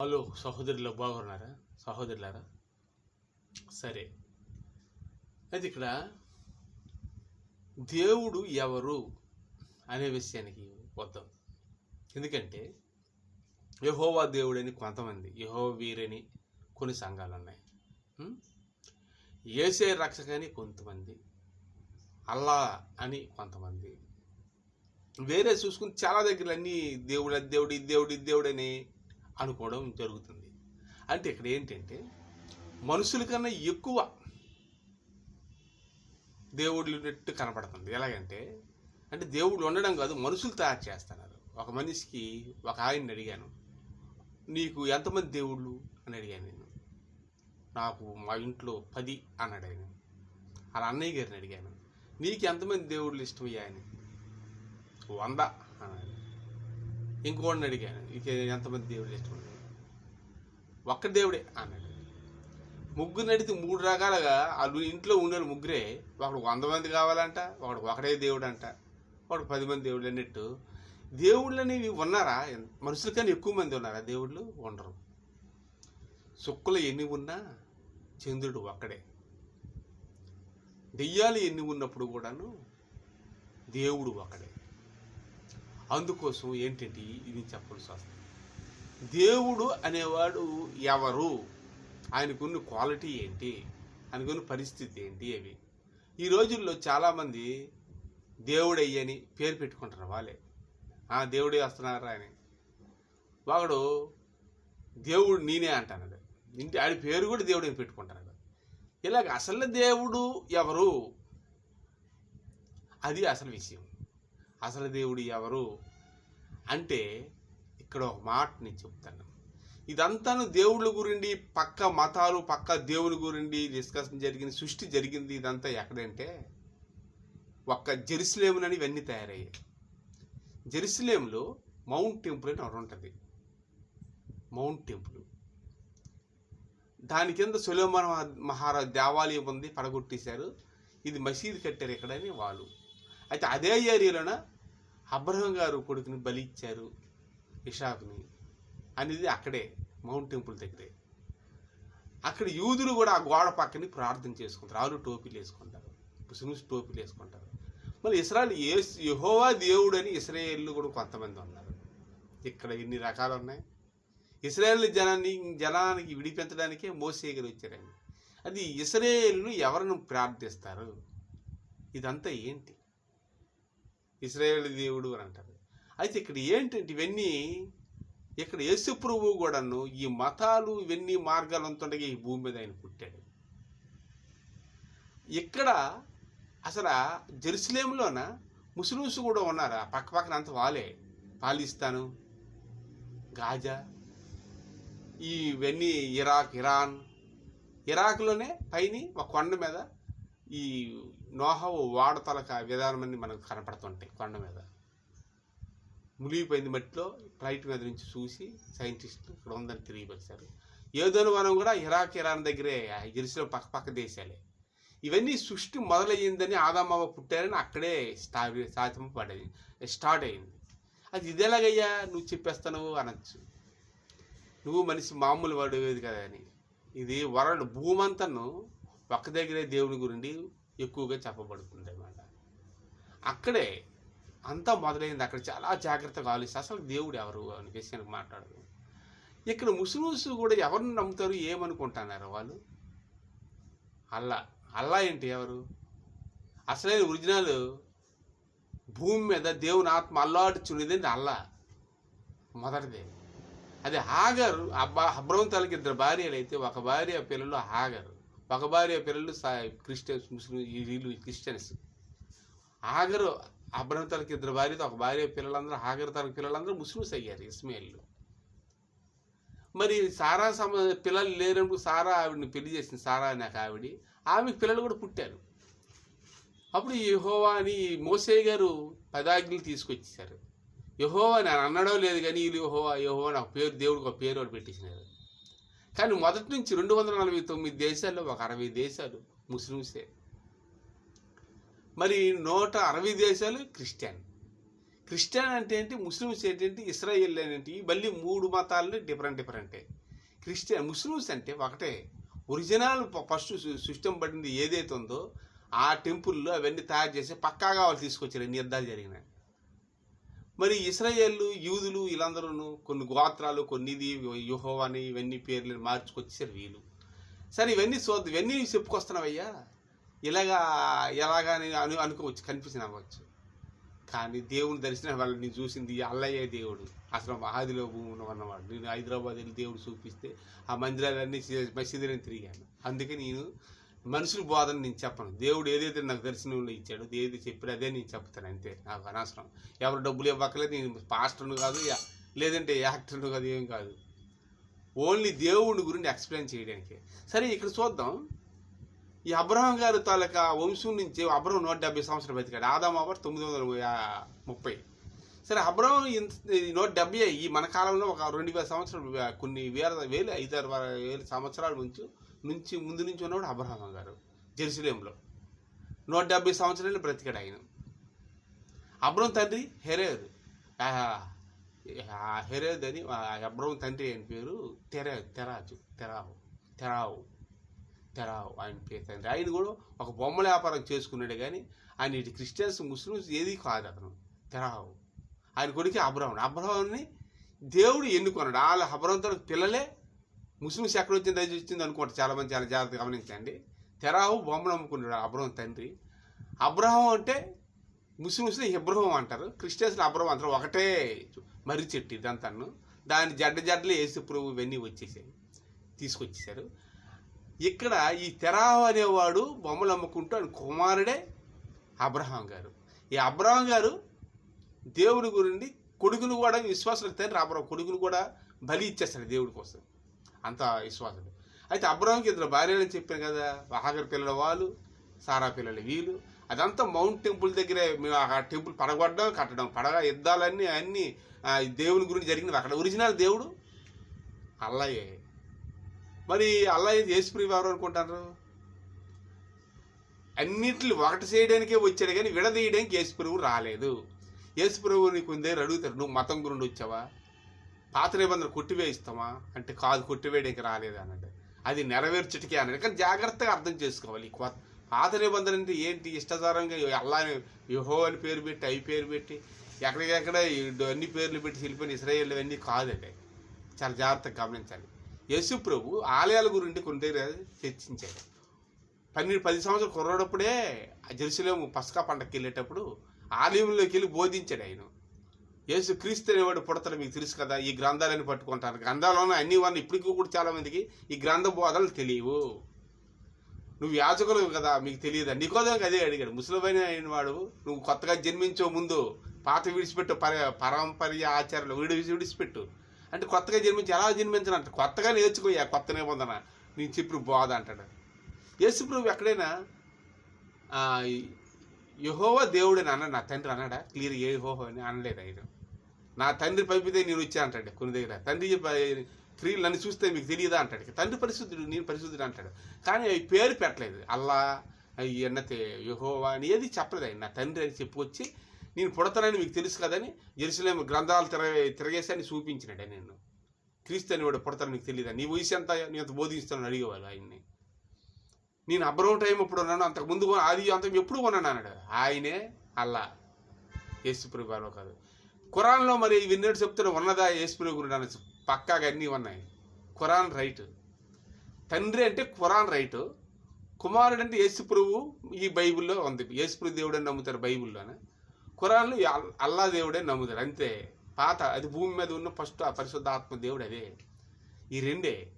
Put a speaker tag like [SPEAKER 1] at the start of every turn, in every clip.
[SPEAKER 1] Hello సహోదరులు బాగున్నారా? సహోదరులారా? సరే. అయితే ఇక్కడ దేవుడు ఎవరు అనే విషయానికి వద్దాం. ఎందుకంటే యహోవా దేవుడని కొంతమంది యహో వీరని కొన్ని సంఘాలు ఉన్నాయి. ఉం? ఏసే రక్షకని కొంతమంది అల్లా అని కొంతమంది. వేరే చూసుకుని చాలా దగ్గర అన్ని దేవుడు దేవుడి దేవుడి దేవుడని దేవుడు అనుకోవడం జరుగుతుంది. అంటే ఇక్కడ ఏంటంటే మనుషుల కన్నా ఎక్కువ దేవుళ్ళు ఉన్నట్టు కనపడుతుంది. ఎలాగంటే అంటే దేవుళ్ళు ఉండడం కాదు మనుషులు తయారు చేస్తున్నారు. ఒక మనిషికి ఒక ఆయన్ని అడిగాను నీకు ఎంతమంది దేవుళ్ళు? అని అడిగాను నేను. నాకు మా ఇంట్లో పది అన్నాడు ఆయన. అలా అన్నయ్య గారిని అడిగాను. నీకు ఎంతమంది దేవుళ్ళు ఇష్టమయ్యాయని వంద అన్నాడు. ఇంకోడిని అడిగాను ఇక ఎంతమంది దేవుళ్ళు ఇష్టమయ్యా ఒక్క దేవుడే అన్నాడు. ముగ్గురు నడితే మూడు రకాలుగా వాళ్ళు ఇంట్లో ఉండే ముగ్గురే. ఒకడు వంద మంది కావాలంట ఒకడు ఒకడే దేవుడు అంట ఒకడు పది మంది దేవుళ్ళు అన్నట్టు. దేవుళ్ళు అనేవి ఉన్నారా? మనుషుల కన్నా ఎక్కువ మంది ఉన్నారా? దేవుళ్ళు ఉండరు. సుక్కులు ఎన్ని ఉన్నా చంద్రుడు ఒక్కడే. దెయ్యాలు ఎన్ని ఉన్నప్పుడు కూడాను దేవుడు ఒకడే అందుకోసం ఏంటంటే ఇది చెప్పడం వస్తుంది దేవుడు అనేవాడు ఎవరు? ఆయనకున్న క్వాలిటీ ఏంటి? ఆయనకున్న పరిస్థితి ఏంటి అవి? ఈ రోజుల్లో చాలామంది దేవుడు అయ్యని పేరు పెట్టుకుంటారు వాళ్ళే. ఆ దేవుడే వస్తున్నారా అని వాడు దేవుడు నేనే అంటాడు ఇంటి ఆడి పేరు కూడా దేవుడిని పెట్టుకుంటారు పెట్టుకుంటాడు ఇలాగ అసలు దేవుడు ఎవరు? అది అసలు విషయం. అసలు దేవుడు ఎవరు అంటే ఇక్కడ ఒక మాట నేను చెప్తాను. ఇదంతాను దేవుళ్ళ గురించి పక్క మతాలు పక్క దేవుళ్ళ గురించి డిస్కషన్ జరిగింది సృష్టి జరిగింది ఇదంతా ఎక్కడంటే ఒక్క జెరూసలేమునని ఇవన్నీ తయారయ్యాయి. జెరూసలేంలో మౌంట్ టెంపుల్ అని ఒకటి ఉంటుంది. Mount temple. దాని కింద సులేమాన్ మహారాజ్ దేవాలయం ఉంది పడగొట్టేశారు. ఇది మసీదు కట్టారు ఇక్కడని వాళ్ళు. అయితే అదే ఏరియాలోన? అబ్రహం గారు కొడుకుని బలి ఇచ్చారు ఇషాక్ని అనేది అక్కడే మౌంట్ టెంపుల్ దగ్గరే. అక్కడ యూదులు కూడా ఆ గోడ పక్కని ప్రార్థన చేసుకుంటారు. వాళ్ళు టోపీలు వేసుకుంటారు. ముస్లిమ్స్ టోపీలు వేసుకుంటారు. మళ్ళీ ఇస్రాయల్ ఏ యహోవా దేవుడు అని ఇస్రాయేళ్ళు కూడా కొంతమంది ఉన్నారు. ఇక్కడ ఇన్ని రకాలు ఉన్నాయి? ఇస్రాయేల్ జనాన్ని జనానికి విడిపించడానికే మోసేగలు వచ్చారండి. అది ఇస్రాయేల్ను ఎవరిని ప్రార్థిస్తారు? ఇదంతా ఏంటి? ఇస్రాయేల్ దేవుడు అని అంటారు. అయితే ఇక్కడ ఏంటంటే ఇవన్నీ ఇక్కడ యేసు ప్రభువు కూడాను ఈ మతాలు ఇవన్నీ మార్గాలు ఉంటుండగా ఈ భూమి మీద ఆయన పుట్టాడు. ఇక్కడ అసలు జెరూసలేంలోన ముస్లిమ్స్ కూడా ఉన్నారు. పక్క పక్కన అంత వాళ్ళే. పాలిస్తాను గాజా ఇవన్నీ ఇరాక్ ఇరాన్. ఇరాక్లోనే పైని ఒక కొండ మీద ఈ నోహవు వాడతలక విధానం మనకు కనపడుతుంటాయి కొండ మీద. మునిగిపోయింది మట్టిలో ఫ్లైట్ మీద నుంచి చూసి సైంటిస్టులు ఇక్కడ ఉందని తెలియపరిచారు. ఏదోని మనం కూడా ఇరాక్ ఇరాన్ దగ్గరే జెరూసలేం పక్క పక్క దేశాలే. ఇవన్నీ సృష్టి మొదలయ్యిందని ఆదామావ పుట్టారని అక్కడే స్టా సాధింపబడేది స్టార్ట్ అయింది. అది ఇదేలాగయ్యా నువ్వు చెప్పేస్తాను అనొచ్చు. నువ్వు మనిషి మామూలు వాడేది కదా అని ఇది వరల్డ్ భూమంతను ఒక్క దగ్గరే దేవుని గురించి ఎక్కువగా చెప్పబడుతుంది అన్నమాట అక్కడే అంతా మొదలైంది. అక్కడ చాలా జాగ్రత్తగా ఆలోచిస్తే అసలు దేవుడు ఎవరు అనే విషయానికి మాట్లాడదు. ఇక్కడ ముస్లిమ్స్ కూడా ఎవరిని నమ్ముతారు ఏమనుకుంటున్నారు వాళ్ళు? అల్లా. అల్లా ఏంటి ఎవరు? అసలైన ఒరిజినల్ భూమి మీద దేవుని ఆత్మ అల్లాడుచున్నది అల్లా? మొదటిదే. అది హాగర్ అబ్బా అబ్రహం తలకి ఇద్దరు భార్యలు అయితే ఒక భార్య పిల్లలు హాగర్. ఒక భార్య పిల్లలు క్రిస్టియన్స్ ముస్లిం వీళ్ళు క్రిస్టియన్స్. ఆగరు అబ్రహం ఇద్దరు భార్యతో ఒక భార్య పిల్లలందరూ ఆగరు తల పిల్లలందరూ ముస్లిమ్స్ అయ్యారు ఇస్మాయిల్లు. మరి సారా సమ పిల్లలు లేనప్పుడు సారా ఆవిడని పెళ్ళి చేసింది సారా అనే ఆవిడ. ఆమెకు పిల్లలు కూడా పుట్టారు. అప్పుడు యహోవా అని మోసే గారు పదాజ్ఞలు తీసుకొచ్చేసారు యహోవా నేను అన్నడో లేదు కానీ వీళ్ళు యహోవా యహోవా నాకు పేరు దేవుడికి ఒక పేరు వాడు పెట్టేసినారు. కానీ మొదటి నుంచి రెండు వందల నలభై తొమ్మిది దేశాల్లో ఒక అరవై దేశాలు ముస్లిమ్సే. మరి నూట అరవై దేశాలు క్రిస్టియన్. క్రిస్టియన్ అంటే ఏంటి? ముస్లిమ్స్ ఏంటంటే ఇస్రాయేల్ ఏంటి? మళ్ళీ మూడు మతాలని డిఫరెంట్ డిఫరెంటే. క్రిస్టియన్ ముస్లిమ్స్ అంటే ఒకటే. ఒరిజినల్ ఫస్ట్ సిస్టమ్ పడింది ఏదైతే ఉందో ఆ టెంపుల్లో అవన్నీ తయారు చేసి పక్కాగా వాళ్ళు తీసుకొచ్చారు ఎన్ని జరిగినాయి. మరి ఇస్రాయేళ్ళు యూదులు వీళ్ళందరూ కొన్ని గోత్రాలు కొన్ని ఇది యుహోవాని ఇవన్నీ పేర్లు మార్చుకొచ్చేసారు వీళ్ళు. సరే ఇవన్నీ చూద్దాం. ఇవన్నీ చెప్పుకొస్తున్నావయ్యా. ఇలాగా ఎలాగా అని అను అనుకోవచ్చు కనిపించిన అవ్వచ్చు. కానీ దేవుని దర్శనం వాళ్ళని నేను చూసింది అల్లయ్య దేవుడు. అసలు మహాదిలో భూమి ఉన్నవాడు. నేను హైదరాబాద్ వెళ్ళి దేవుడు చూపిస్తే ఆ మందిరాలన్నీ మసీదులను తిరిగాను. అందుకే నేను మనుషుల బోధన నేను చెప్పను. దేవుడు ఏదైతే నాకు దర్శనంలో ఇచ్చాడో ఏది చెప్పాడో అదే నేను చెప్తాను అంతే. నాకు అనవసరం. ఎవరు డబ్బులు ఇవ్వక్కలేదు నేను పాస్టర్ను కాదు లేదంటే యాక్టర్ను కాదు ఏం కాదు. ఓన్లీ దేవుడి గురించి ఎక్స్ప్లెయిన్ చేయడానికి. సరే ఇక్కడ చూద్దాం. ఈ అబ్రహం గారు తాలూకా వంశం నుంచి అబ్రహం నూట డెబ్బై సంవత్సరాలు బతికాడు. ఆదాం అబర్ తొమ్మిది వందల ముప్పై. సరే అబ్రహం ఇంత నూట డెబ్బై ఈ మన కాలంలో ఒక రెండు వేల సంవత్సరాలు కొన్ని వేల వేలు ఐదారు వేల సంవత్సరాల నుంచి నుంచి ముందు నుంచి ఉన్నవాడు అబ్రహం గారు జెరూసలేంలో నూట డెబ్బై సంవత్సరాలు బ్రతికాడు ఆయన. అబ్రహం తండ్రి హెరేర్. ఆ హెరేద్ అని ఆ అబ్రహం తండ్రి ఆయన పేరు తెర తెరాజు తెరావు తెరావు తెరావు ఆయన పేరు తండ్రి. ఆయన కూడా ఒక బొమ్మల వ్యాపారం చేసుకున్నాడు కానీ ఆయన ఇటు క్రిస్టియన్స్ ముస్లిమ్స్ ఏది కాదు అతను. తెరావు. ఆయన కొడుకు అబ్రహం అబ్రహాన్ని దేవుడు ఎన్నుకున్నాడు. వాళ్ళ అబ్రహంతో పిల్లలే ముస్లిమ్స్ ఎక్కడ వచ్చింది అది వచ్చింది అనుకోండి చాలా మంది చాలా జాగ్రత్తగా గమనించండి. తెరావు బొమ్మలు అమ్ముకున్నాడు అబ్రహం తండ్రి. అబ్రహం అంటే ముస్లిమ్స్ని ఇబ్రహం అంటారు. క్రిస్టియన్స్ని అబ్రహం అంటారు. ఒకటే మర్రి చెట్టు ఇదంతాను. దాని జడ్డ జడ్డలు వేసి ప్రభు ఇవన్నీ వచ్చేసాయి. తీసుకొచ్చేసారు ఇక్కడ ఈ తెరావు అనేవాడు బొమ్మలు అమ్ముకుంటూ ఆయన కుమారుడే అబ్రహాం గారు. ఈ అబ్రహాం గారు దేవుడి గురించి కొడుకును కూడా విశ్వాసులకు తండ్రి. అబ్రహం కొడుకును కూడా బలి ఇచ్చేస్తాడు దేవుడి కోసం. అంత విశ్వాసం అయితే అబ్రాహంకి ఇద్దరు భార్యలని చెప్పారు కదా ఆఖరి పిల్లల వాళ్ళు సారా పిల్లలు వీళ్ళు అదంతా మౌంట్ టెంపుల్ దగ్గరే మేము ఆ టెంపుల్ పడగొట్టడం కట్టడం పడగ యుద్ధాలన్నీ అన్నీ దేవుని గురించి జరిగినవి. అక్కడ ఒరిజినల్ దేవుడు అల్లయ్యే. మరి అల్లయ్య యేసుప్రభు ఎవరు అనుకుంటారు? అన్నిట్లు ఒకటి చేయడానికే వచ్చాడు కానీ విడదీయడానికి యేసుప్రభు రాలేదు. యేసుప్రభు కొందరు అడుగుతారు నువ్వు మతం గురించి వచ్చావా? పాత నిబంధనలు కొట్టివేయిస్తామా అంటే కాదు కొట్టివేయడానికి రాలేదు అన్నట్టు అది నెరవేర్చటికే అన్నాడు కానీ జాగ్రత్తగా అర్థం చేసుకోవాలి. కొత్త పాత నిబంధన అంటే ఏంటి? ఇష్టదారంగా అల్లా యుహో అని పేరు పెట్టి అవి పేరు పెట్టి ఎక్కడికెక్కడ అన్ని పేర్లు పెట్టి వెళ్ళిపోయిన ఇస్రాయేల్ అవన్నీ కాదండి. చాలా జాగ్రత్తగా గమనించాలి. యేసు ప్రభు ఆలయాల గురించి కొన్ని దగ్గర చర్చించాడు. పన్నెండు పది సంవత్సరాలు కుర్రాడప్పుడే ఆ జెరూసలేము పసకా పండగకి వెళ్ళేటప్పుడు ఆలయంలోకి వెళ్ళి బోధించాడు ఆయన. యేసు క్రీస్తు అనేవాడు పుడతాడు మీకు తెలుసు కదా ఈ గ్రంథాలని పట్టుకుంటారు. గ్రంథాలను అన్ని వాళ్ళు ఇప్పటికీ కూడా చాలామందికి ఈ గ్రంథ బోధలు తెలియవు. నువ్వు యాచకులు కదా మీకు తెలియదా? నీకోదానికి అదే అడిగాడు. ముసలిమైన అయిన వాడు నువ్వు కొత్తగా జన్మించే ముందు పాత విడిచిపెట్టు పర పరంపర్య ఆచారాలు విడిచి విడిచిపెట్టు. అంటే కొత్తగా జన్మించి ఎలా జన్మించనంట కొత్తగా నేర్చుకోయా కొత్త నిబంధన. నేను చెప్పిన బోధ అంటాడు. యేసు ప్రభు ఎక్కడైనా ఆ, యెహోవా దేవుడని అన్నాడు. నా తండ్రి అన్నాడా? క్లియర్ ఏ హోహో అని అనలేదు ఆయన. నా తండ్రి పంపితే నేను వచ్చా అంటాడు కొన్ని దగ్గర. తండ్రి చెప్ప- క్రియలు నన్ను చూస్తే మీకు తెలియదా అంటాడు. తండ్రి పరిశుద్ధుడు నేను పరిశుద్ధుడు అంటాడు. కానీ అవి పేరు పెట్టలేదు. అల్లా ఎన్నతే యుహోవా అని ఏది చెప్పలేదు ఆయన. నా తండ్రి అని చెప్పుకొచ్చి నేను పుడతానని మీకు తెలుసు కదని జెరూసలేం గ్రంథాలు తిరగ తిరగేసి అని చూపించినాడు నేను క్రీస్తు అని వాడు పుడతాను మీకు తెలియదా? నీ వయసు ఎంత? నేను అంత బోధిస్తాను అడిగేవాళ్ళు ఆయన్ని. నేను అబ్రహం టైం ఇప్పుడు ఉన్నాను అంతకు ముందు అది ఆది అంతం ఎప్పుడు కొన్నాను అన్నాడు ఆయనే అల్లా. యేసుప్రభు కాదు. ఖురాన్లో మరి విన్నట్టు చెప్తున్న ఉన్నదా యేసుప్రభు గురుడు అనొచ్చు పక్కాగా అన్నీ ఉన్నాయి. Quran right. తండ్రి అంటే ఖురాన్ రైట్. కుమారుడు అంటే యేసుప్రభు ఈ బైబిల్లో ఉంది. యేసుప్రభు దేవుడు నమ్ముతారు బైబిల్లోనే. ఖురాన్లో అల్- అల్లా దేవుడే నమ్ముతారు. అంతే. పాత అది భూమి మీద ఉన్న ఫస్ట్ ఆ పరిశుద్ధ ఆత్మ దేవుడు అదే. ఈ రెండే.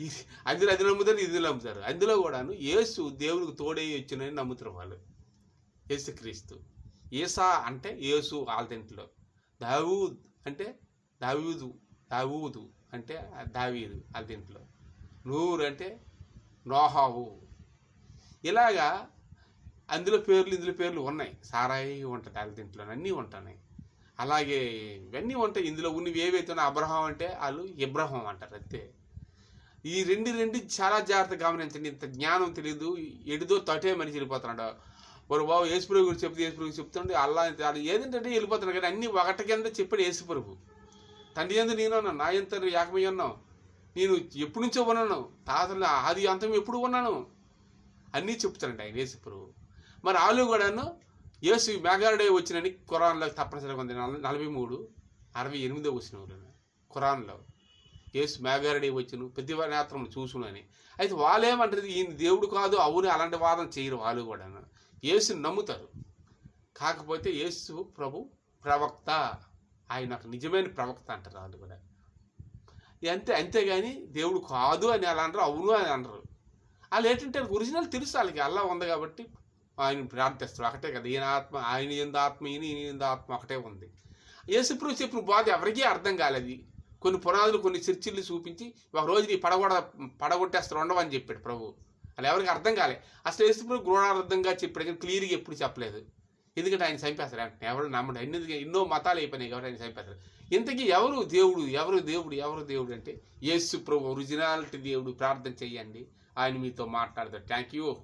[SPEAKER 1] ఈ అందులో అది నమ్ముతారు ఇది నమ్ముతారు. అందులో కూడాను యేసు దేవునికి తోడే వచ్చినని నమ్ముతారు వాళ్ళు. యేసు క్రీస్తు ఏసా అంటే యేసు ఆల్దెంట్లో దావూద్ అంటే దావూదు దావూదు అంటే దావీదు ఆల్దెంట్లో నూరు అంటే నోహావు. ఇలాగా అందులో పేర్లు ఇందులో పేర్లు ఉన్నాయి. సారాయి ఉంటుంది దీంట్లో అన్నీ ఉంటున్నాయి అలాగే ఇవన్నీ ఉంటాయి. ఇందులో ఉన్నవి ఏవైతే ఉన్నాయో అబ్రహం అంటే వాళ్ళు ఇబ్రహం అంటారు అంతే. ఈ రెండు రెండు చాలా జాగ్రత్తగా గమనించండి. ఇంత జ్ఞానం తెలియదు ఎడిదో తటే మనిషి వెళ్ళిపోతున్నాడు. మరి బాబు యేసుప్రభు గురించి చెప్తే యేసుప్రభు చెప్తుంటే అల్లా అది ఏదంటే వెళ్ళిపోతున్నాడు కానీ అన్ని ఒకటి కింద చెప్పాడు యేసుప్రభు. తండ్రి ఎందు నేను అన్నా నా ఎంత ఏకమై ఉన్నావు. నేను ఎప్పటి నుంచో ఉన్నాను తాతలు ఆది అంతం ఎప్పుడు ఉన్నాను? అన్నీ చెప్తానండి ఆయన యేసుప్రభు. మరి ఆలు కూడాను యేసు మేఘారుడే వచ్చినని ఖురాన్లో తప్పనిసరిగా ఉంది. నలభై మూడు అరవై ఎనిమిదో వచ్చిన ఖురాన్లో యేసు మేఘారుడే వచ్చిన ప్రతి నేత్రం చూసును అయితే అయితే వాళ్ళేమంటారు ఈయన దేవుడు కాదు అవును అలాంటి వాదన చేయరు వాళ్ళు కూడాను. యేసుని నమ్ముతారు. కాకపోతే యేసు ప్రభు ప్రవక్త. ఆయన ఒక నిజమైన ప్రవక్త అంటారు వాళ్ళు కూడా. అంతే అంతేగాని దేవుడు కాదు అని అలా అంటారు అవును అని అనరు. వాళ్ళు ఏంటంటే ఒరిజినల్ తెలుసు వాళ్ళకి అల్లా ఉంది కాబట్టి ఆయన ప్రార్థిస్తారు ఒకటే కదా ఈయన ఆత్మ ఆయన ఎందు ఆత్మ ఈయన ఈయన ఎందు ఆత్మ ఒకటే ఉంది. యేసుప్రభు చెప్పిన బాధ ఎవరికీ అర్థం కాలేదు. కొన్ని పునాదులు కొన్ని చర్చిల్ని చూపించి ఒక రోజు నీ పడగొడ పడగొట్టేస్తారు ఉండవని చెప్పాడు ప్రభు. అలా ఎవరికి అర్థం కాలే. అసలు యేసుప్రభు గృహార్థంగా చెప్పాడు కానీ క్లియర్గా ఎప్పుడు చెప్పలేదు. ఎందుకంటే ఆయన చంపేస్తారు. అంటే ఎవరు నమ్మడు ఎన్ని ఎన్నో మతాలు అయిపోయినాయి కాబట్టి ఆయన చంపేస్తారు. ఇంతకీ ఎవరు దేవుడు? ఎవరు దేవుడు? ఎవరు దేవుడు అంటే యేసు ప్రభు ఒరిజినాలిటీ దేవుడు. ప్రార్థన చెయ్యండి. ఆయన మీతో మాట్లాడతాడు. Thank you.